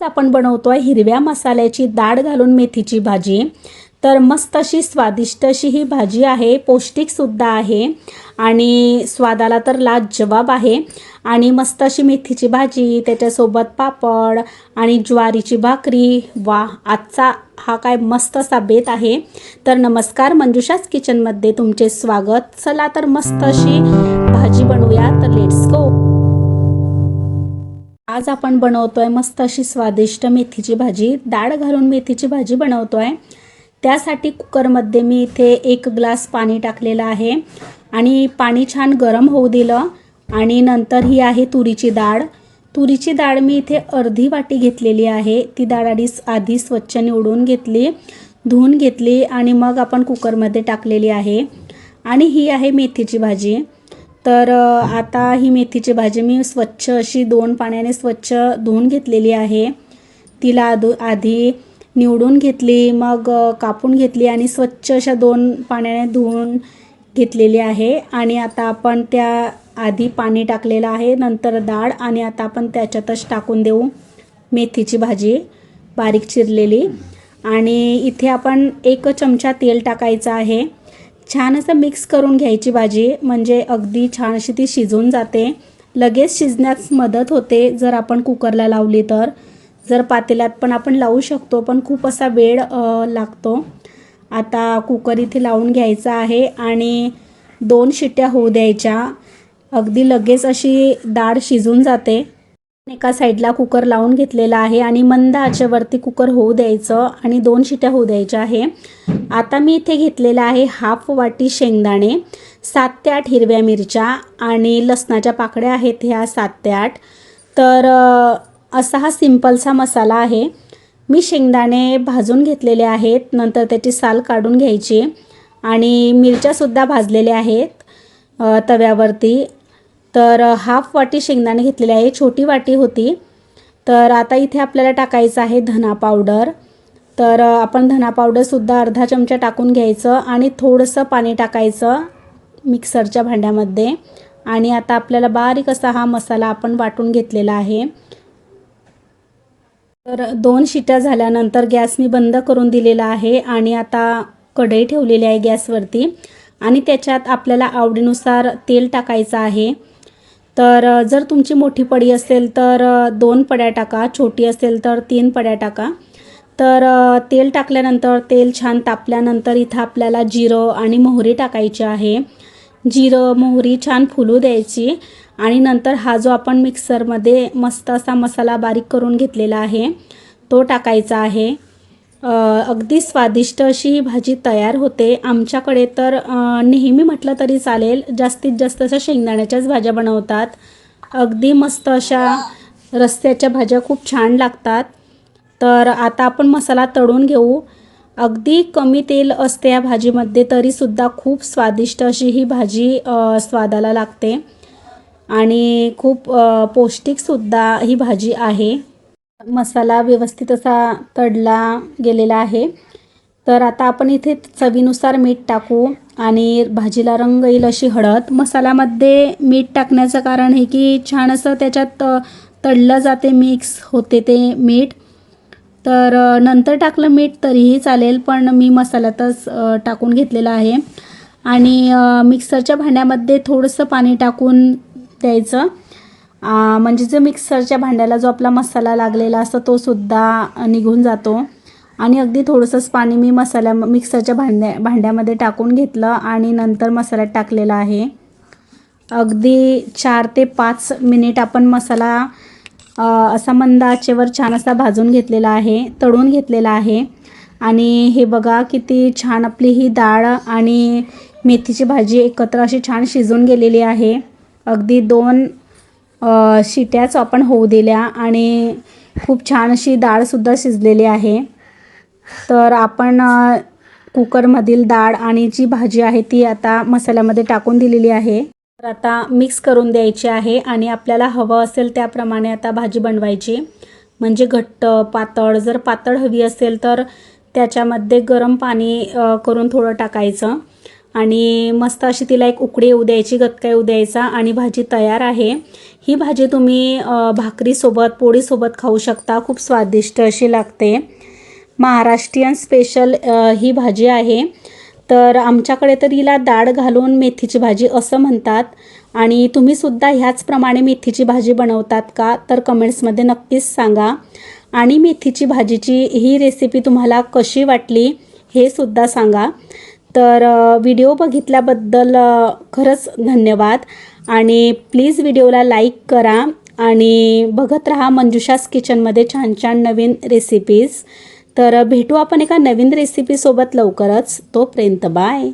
आज आपण आहे हिरव्या मसाल्याची डाळ घालून मेथीची भाजी. तर मस्त अशी स्वादिष्ट अशी ही भाजी आहे. पौष्टिकसुद्धा आहे. आणि स्वादाला तर लाजवाब आहे. आणि मस्त अशी मेथीची भाजी त्याच्यासोबत पापड आणि ज्वारीची भाकरी. वा आजचा हा काय मस्त असा बेत आहे. तर नमस्कार मंजुषाच किचनमध्ये तुमचे स्वागत. चला तर मस्त अशी भाजी बनवूया. तर लेट्स गो आज आपण बनवतो आहे मस्त अशी स्वादिष्ट मेथीची भाजी. डाळ घालून मेथीची भाजी बनवतो आहे त्यासाठी कुकरमध्ये मी इथे एक ग्लास पाणी टाकलेलं आहे आणि पाणी छान गरम होऊ दिलं आणि नंतर ही आहे तुरीची डाळ. तुरीची डाळ मी इथे अर्धी वाटी घेतलेली आहे. ती डाळ आधी आधी स्वच्छ निवडून घेतली धुवून घेतली आणि मग आपण कुकरमध्ये टाकलेली आहे. आणि ही आहे मेथीची भाजी. तर आता ही मेथीची भाजी मी स्वच्छ अशी दोन पाण्याने स्वच्छ धुवून घेतलेली आहे. तिला आदू आधी निवडून घेतली मग कापून घेतली आणि स्वच्छ अशा दोन पाण्याने धुवून घेतलेली आहे. आणि आता आपण त्या आधी पाणी टाकलेलं आहे नंतर डाळ आणि आता आपण त्याच्यातच टाकून देऊ मेथीची भाजी बारीक चिरलेली. आणि इथे आपण एक चमचा तेल टाकायचं आहे. छान असं मिक्स करून घ्यायची भाजी म्हणजे अगदी छान अशी ती शिजून जाते. लगेच शिजण्यास मदत होते जर आपण कुकरला लावली तर. जर पातेल्यात पण आपण लावू शकतो पण खूप असा वेळ लागतो. आता कुकर इथे लावून घ्यायचा आहे आणि दोन शिट्ट्या होऊ द्यायच्या. अगदी लगेच अशी डाळ शिजून जाते. एका साईडला कुकर लावून घेतलेला आहे आणि मंद आचेवरती कुकर होऊ द्यायचं आणि दोन शिट्या होऊ द्यायच्या आहे. आता मी इथे घेतलेला आहे हाफ वाटी शेंगदाणे सात ते आठ हिरव्या मिरच्या आणि लसणाच्या पाकळ्या आहेत ह्या सात ते आठ. तर असा हा सिंपलसा मसाला आहे. मी शेंगदाणे भाजून घेतलेले आहेत नंतर त्याची साल काढून घ्यायची आणि मिरच्यासुद्धा भाजलेल्या आहेत तव्यावरती. तर हाफ वाटी शेंगदाणे घेतलेले आहे छोटी वाटी होती. तर आता इथे आपल्याला टाकायचं आहे धना पावडर. तर आपण धना पावडरसुद्धा अर्धा चमचा टाकून घ्यायचं आणि थोडंसं पाणी टाकायचं मिक्सरच्या भांड्यामध्ये. आणि आता आपल्याला बारीक असा हा मसाला आपण वाटून घेतलेला आहे. तर दोन शिट्या झाल्यानंतर गॅस मी बंद करून दिलेला आहे आणि आता कढई ठेवलेली आहे गॅसवरती. आणि त्याच्यात आपल्याला आवडीनुसार तेल टाकायचं आहे. तर जर तुमची मोठी पडी असेल तर दोन पड्या टाका छोटी असेल तर तीन पड्या टाका. तर तेल टाकल्यानंतर तेल छान तापल्यानंतर इथं आपल्याला जिरं आणि मोहरी टाकायची आहे. जिरं मोहरी छान फुलू द्यायची आणि नंतर हा जो आपण मिक्सरमध्ये मस्त असा मसाला बारीक करून घेतलेला आहे तो टाकायचा आहे. अगदी स्वादिष्ट अशी ही भाजी तयार होते. आमच्याकडे तर नेहमी म्हटलं तरी चालेल जास्तीत जास्त अशा शेंगदाण्याच्याच भाज्या बनवतात. अगदी मस्त अशा रस्त्याच्या भाज्या खूप छान लागतात. तर आता आपण मसाला तळून घेऊ. अगदी कमी तेल असते या भाजीमध्ये तरीसुद्धा खूप स्वादिष्ट अशी ही भाजी स्वादाला लागते. आणि खूप पौष्टिकसुद्धा ही भाजी आहे. मसाला व्यवस्थित असा तडला गेलेला आहे. तर आता आपण इथे चवीनुसार मीठ टाकू आणि भाजीला रंग येईल अशी हळद. मसाल्यामध्ये मीठ टाकण्याचं कारण हे की छान असं त्याच्यात तळलं जाते मिक्स होते ते मीठ. तर नंतर टाकलं मीठ तरीही चालेल पण मी मसाल्यातच टाकून घेतलेलं आहे. आणि मिक्सरच्या भांड्यामध्ये थोडंसं पाणी टाकून द्यायचं. म्हणजे जो मिक्सरच्या भांड्याला जो आपला मसाला लागलेला असतो तो सुद्धा निघून जातो. आणि अगदी थोडंसंच पाणी मी मसाल्या मिक्सरच्या भांड्या भांड्यामध्ये टाकून घेतलं आणि नंतर मसाल्यात टाकलेला आहे. अगदी चार ते पाच मिनिट आपण मसाला असा मंद आचेवर छान असा भाजून घेतलेला आहे तळून घेतलेला आहे. आणि हे बघा किती छान आपली ही डाळ आणि मेथीची भाजी एकत्र अशी छान शिजून गेलेली आहे. अगदी दोन शिट्याच आपण होऊ दिल्या आणि खूप छान अशी डाळसुद्धा शिजलेली आहे. तर आपण कुकरमधील डाळ आणि जी भाजी आहे ती आता मसाल्यामध्ये टाकून दिलेली आहे. तर आता मिक्स करून द्यायची आहे आणि आपल्याला हवं असेल त्याप्रमाणे आता भाजी बनवायची. म्हणजे घट्ट पातळ जर पातळ हवी असेल तर त्याच्यामध्ये गरम पाणी करून थोडं टाकायचं. आणि मस्त अशी तिला एक उकडी येऊ द्यायची गतका येऊ द्यायचा आणि भाजी तयार आहे. ही भाजी तुम्ही भाकरीसोबत पोळीसोबत खाऊ शकता. खूप स्वादिष्ट अशी लागते. महाराष्ट्रीयन स्पेशल ही भाजी आहे. तर आमच्याकडे तर हिला डाळ घालून मेथीची भाजी असं म्हणतात. आणि तुम्हीसुद्धा ह्याचप्रमाणे मेथीची भाजी बनवतात का? तर कमेंट्समध्ये नक्कीच सांगा. आणि मेथीची भाजीची ही रेसिपी तुम्हाला कशी वाटली हे सुद्धा सांगा. तर व्हिडिओ बघितल्याबद्दल खरंच धन्यवाद. आणि प्लीज व्हिडिओला लाईक करा आणि बघत राहा मंजुषास किचनमध्ये छान छान नवीन रेसिपीज तर भेटू आपण एका नवीन रेसिपीसोबत लवकरच. तोपर्यंत बाय.